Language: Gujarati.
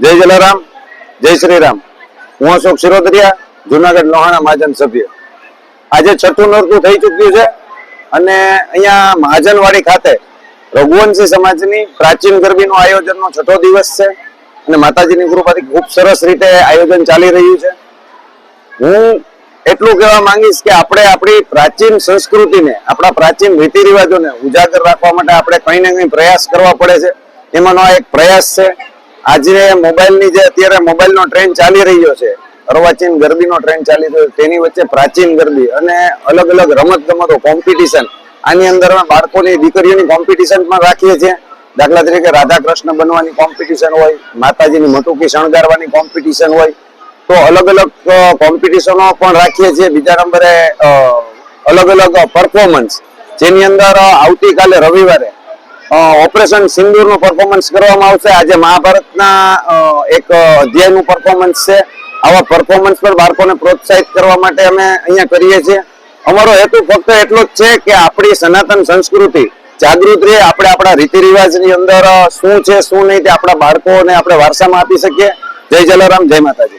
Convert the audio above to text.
જય જલારામ, જય શ્રી રામ હું અશોક શિરોદરિયા, જુનાગઢ લોહાણા મહાજન સભ્ય. આજે છઠ્ઠું નોરતું થઈ ચૂક્યું છે અને અહીંયા મહાજનવાડી ખાતે રઘુવંશી સમાજની પ્રાચીન ગરબીનું આયોજનનો છઠ્ઠો દિવસ છે અને માતાજીની કૃપાથી ખૂબ સરસ રીતે આયોજન ચાલી રહ્યું છે. હું એટલું કહેવા માંગીશ કે આપણે આપણી પ્રાચીન સંસ્કૃતિને, આપણા પ્રાચીન રીતિ રિવાજોને ઉજાગર રાખવા માટે આપણે કંઈ ને કંઈ પ્રયાસ કરવા પડે છે. એમાંનો આ એક પ્રયાસ છે આજે મોબાઈલની જે અત્યારે મોબાઈલનો ટ્રેન્ડ ચાલી રહ્યો છે, અર્વાચીન ગરબીનો ટ્રેન્ડ ચાલી રહ્યો છે, તેની વચ્ચે પ્રાચીન ગરબી અને અલગ અલગ રમત ગમતો કોમ્પિટિશન આની અંદર બાળકોની, દીકરીઓની કોમ્પિટિશન પણ રાખીએ છીએ. દાખલા તરીકે રાધા કૃષ્ણ બનવાની કોમ્પિટિશન હોય, માતાજીની મટુકી શણગારવાની કોમ્પિટિશન હોય, તો અલગ અલગ કોમ્પિટિશનો પણ રાખીએ છીએ. બીજા નંબરે અલગ અલગ પરફોર્મન્સ જેની અંદર આવતીકાલે રવિવારે ઓપરેશન સિંદૂરનું પરફોર્મન્સ કરવામાં આવશે. આજે મહાભારતના એક અધ્યાયનું પરફોર્મન્સ છે. આવા પરફોર્મન્સ પર બાળકોને પ્રોત્સાહિત કરવા માટે અમે અહીંયા કરીએ છીએ. અમારો હેતુ ફક્ત એટલો જ છે કે આપણી સનાતન સંસ્કૃતિ જાગૃત રહે, આપણે આપણા રીતિ રિવાજની અંદર શું છે, શું નહીં તે આપણા બાળકોને આપણે વારસામાં આપી શકીએ. જય જલારામ, જય માતાજી.